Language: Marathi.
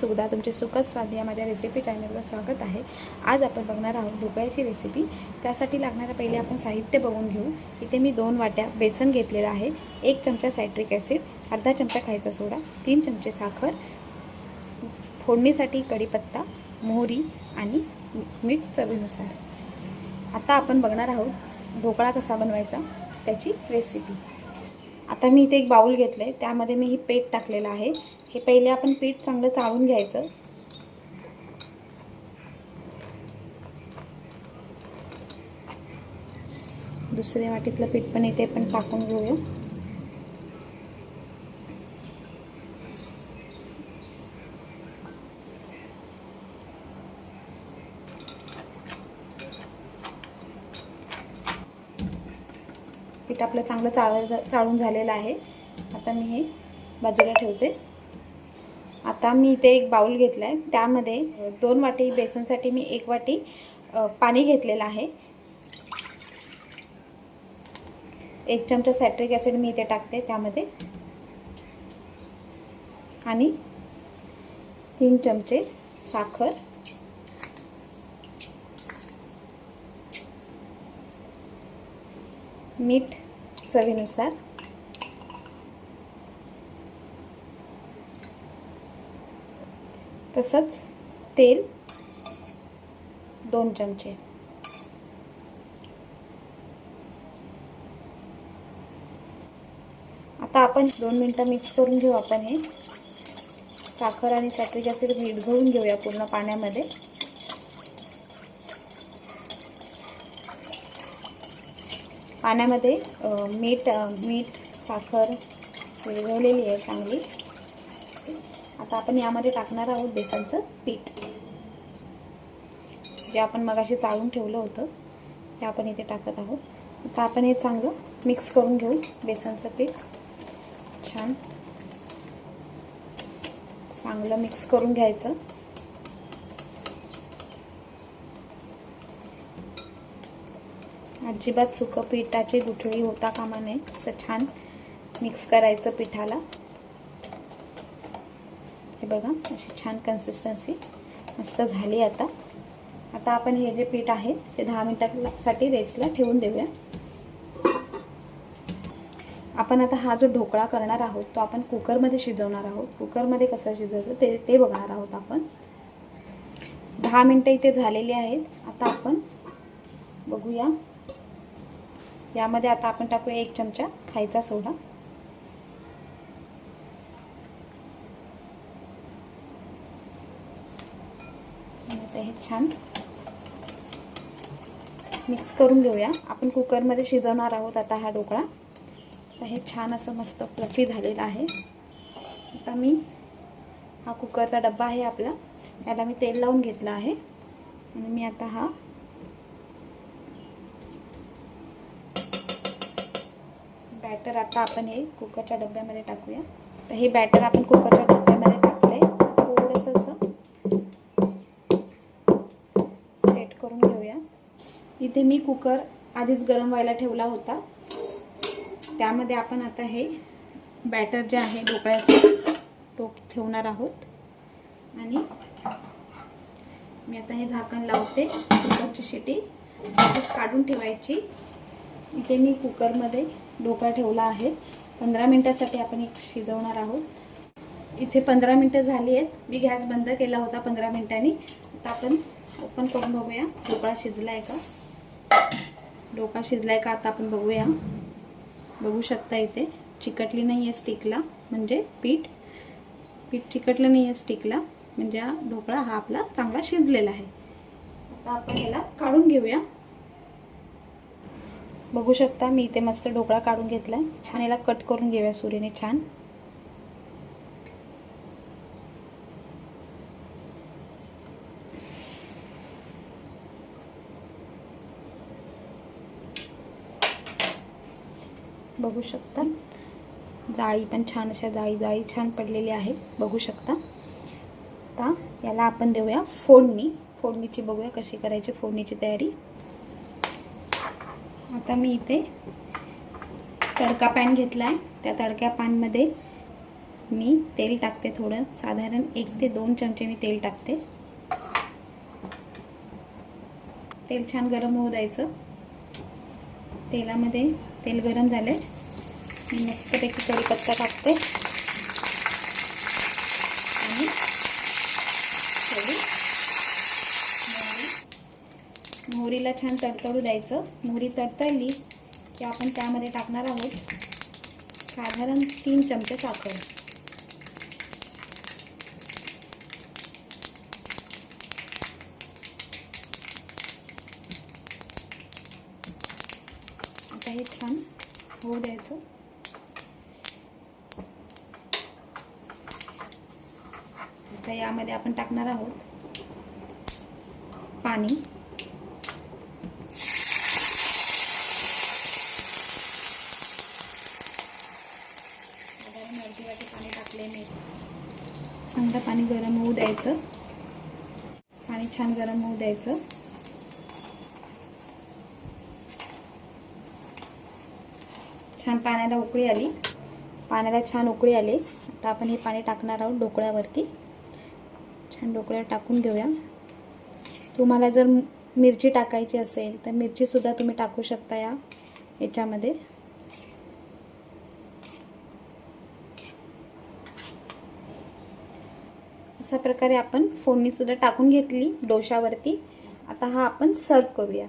सुद्धा तुमचे सुखद स्वाद या माझ्या रेसिपी चॅनलवर स्वागत आहे. आज आपण बघणार आहोत ढोकळ्याची रेसिपी त्यासाठी लागणारं पहिले आपण साहित्य बघून घेऊ. इथे मी दोन वाट्या बेसन घेतलेलं आहे. एक चमचा सायट्रिक ॲसिड अर्धा चमचा खायचा सोडा तीन चमचे साखर फोडणीसाठी कढीपत्ता मोहरी आणि मीठ चवीनुसार. आता आपण बघणार आहोत ढोकळा कसा बनवायचा त्याची रेसिपी आता मी इथे एक बाऊल घेतलं आहे त्यामध्ये मी ही पेट टाकलेलं आहे. हे पहिले आपण पीठ चांगलं चाळून घ्यायचं. दुसऱ्या वाटीतलं पीठ पण इथे पण टाकून घेऊया. पीठ आपलं चांगलं चाळ चाळून झालेलं आहे. आता मी हे बाजूला ठेवते. आता मी इथे एक बाऊल घेतला आहे त्यामध्ये दोन वाटी बेसनसाठी मी एक वाटी पाणी घेतलेलं आहे. एक चमचा सॅट्रिक ॲसिड मी इथे टाकते त्यामध्ये. आणि तीन चमचे साखर. मीठ चवीनुसार. तसंच तेल दोन चमचे. आता आपण दोन मिनटं मिक्स करून घेऊ आपण हे. साखर आणि सॅट्रिक ॲसिड विरघळून घेऊया पूर्ण पाण्यामध्ये. पाण्यामध्ये मीठ मीठ साखर विरघळलेली आहे चांगली. आता आपण यामध्ये टाकणार आहोत बेसनचं पीठ. जे आपण मगाशी चाळून ठेवलं होतं ते आपण इथे टाकत आहोत. आता आपण हे चांगलं मिक्स करून घेऊ बेसनचं पीठ. छान. चांगलं मिक्स करून घ्यायचं. अजिबात सुकं पिठाची गुठळी होता कामा नये. असं छान मिक्स करायचं पिठाला. बघा अशी छान कन्सिस्टन्सी मस्त झाली आता. आता आपण हे जे पीठ आहे ते दहा मिनटासाठी रेस्टला ठेवून देऊया. आपण आता हा जो ढोकळा करणार आहोत तो आपण कुकरमध्ये शिजवणार आहोत. कुकरमध्ये कसं शिजवायचं ते ते बघणार आहोत आपण. दहा मिनटं इथे झालेली आहेत. आता आपण बघूया. यामध्ये आता आपण टाकूया एक चमचा खायचा सोडा. आता हे छान. मिक्स करून घेऊया. आपण कुकरमध्ये शिजवणार आहोत आता हा ढोकळा. तर हे छान असं मस्त फ्लफी झालेलं आहे. आता मी हा कुकरचा डब्बा आहे आपला. याला मी तेल लावून घेतलं आहे. आणि मी आता हा बॅटर आता आपण हे कुकरच्या डब्यामध्ये टाकूया. तर हे बॅटर आपण कुकरच्या डब्यामध्ये टाकलं आहे थोडंसं असं इथे मी कुकर आधीच गरम व्हायला ठेवला होता. त्यामध्ये आपण आता हे बॅटर जे आहे ढोकळ्याचं टोप ठेवणार आहोत. आणि मी आता हे झाकण लावते कुकरची शिटी. काढून ठेवायची. इथे मी कुकरमध्ये ढोकळा ठेवला आहे. पंधरा मिनटासाठी आपण एक शिजवणार आहोत. इथे पंधरा मिनटं झाली आहेत. मी गॅस बंद केला होता पंधरा मिनटांनी. आता आपण ओपन करून बघूया. ढोकळा शिजला आहे का? डोका शिजला का आता आपण बघूया. बघू शकता इथे. चिकटली नाही आहे स्टिकला म्हणजे पीठ. पीठ चिकटलं नाही आहे स्टिकला म्हणजे हा ढोकळा हा आपला चांगला शिजलेला आहे. आता आपण याला काढून घेऊया. बघू शकता मी इथे मस्त ढोकळा काढून घेतला छान याला कट करून घेऊया सुरीने छान. बघू शकता. जाळी पण छान अशा जाळी जाळी छान पडलेली आहे. बघू शकता. आता याला आपण देऊया फोडणी. फोडणीची बघूया कशी करायची फोडणीची तयारी. आता मी इथे तडका पॅन घेतला आहे त्या तडक्या पॅनमध्ये मी तेल टाकते थोडं. साधारण एक ते दोन चमचे मी तेल टाकते. तेल छान गरम होऊ द्यायचं. तेलामध्ये तेल गरम झाले मी मस्तपैकी कढीपत्ता टाकते आणि थोडी मोहरी. मोहरीला छान तडतडू द्यायचं. मोहरी तडतडली की आपण त्यामध्ये टाकणार आहोत साधारण तीन चमचे साखर. हे छान होऊ द्यायचं. आता यामध्ये आपण टाकणार आहोत पाणी. साधारण अर्धी वाटी पाणी टाकले मी. चांगलं पाणी गरम होऊ द्यायचं. पाणी छान गरम होऊ द्यायचं. छान पाण्याला उकळी आली. पाण्याला छान उकळी आली. आता आपण हे पाणी टाकणार आहोत ढोकळ्यावरती. छान ढोकळ्यावर टाकून घेऊया. तुम्हाला जर मिरची टाकायची असेल तर मिरचीसुद्धा तुम्ही टाकू शकता या याच्यामध्ये. अशा प्रकारे आपण फोडणीसुद्धा टाकून घेतली डोशावरती आता हा आपण सर्व करूया.